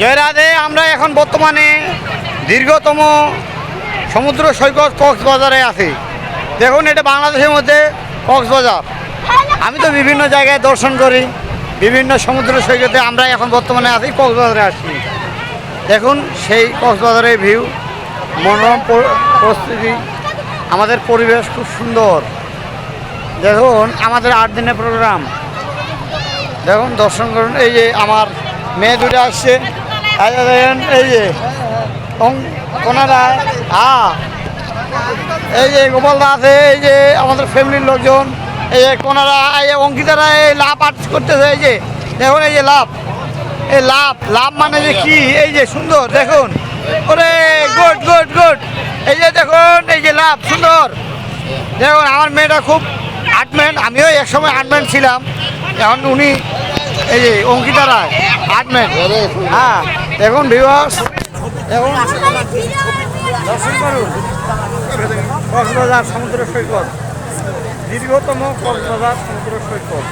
জয়রাধে, আমরা এখন বর্তমানে দীর্ঘতম সমুদ্র সৈকত কক্সবাজারে আছি। দেখুন, এটা বাংলাদেশের মধ্যে কক্সবাজার। আমি তো বিভিন্ন জায়গায় দর্শন করি, বিভিন্ন সমুদ্র সৈকতে আমরা এখন বর্তমানে আছি, কক্সবাজারে আসছি। দেখুন, সেই কক্সবাজারের ভিউ, মনোরম পর- পরিস্থিতি, আমাদের পরিবেশ খুব সুন্দর। দেখুন, আমাদের আট দিনের প্রোগ্রাম দেখুন, দর্শন করুন, এই যে আমার মেয়ে দুটো আসছে। এই যে ওনারা হ্যাঁ এই যে গোপালদা আছে, এই যে আমাদের ফ্যামিলির লোকজন, এই যে কোনারা এই যে অঙ্কিতারা এই লাভ আর্ট করতেছে, এই যে, দেখুন এই যে লাভ এই লাভ লাভ মানে যে কি, এই যে সুন্দর, দেখুন, ওরে, গুড গুড গুড, এই যে দেখুন, এই যে লাভ সুন্দর, দেখুন, আমার মেয়েটা খুব আর্টম্যান আমিও একসময় আর্টম্যান ছিলাম, এখন উনি এই যে অঙ্কিতা রায় আর্টম্যান হ্যাঁ দেখুন ভিউয়ার্স দেখুন দর্শন করুন। কক্সবাজার সমুদ্র সৈকত, দীর্ঘতম কক্সবাজার সমুদ্র সৈকত।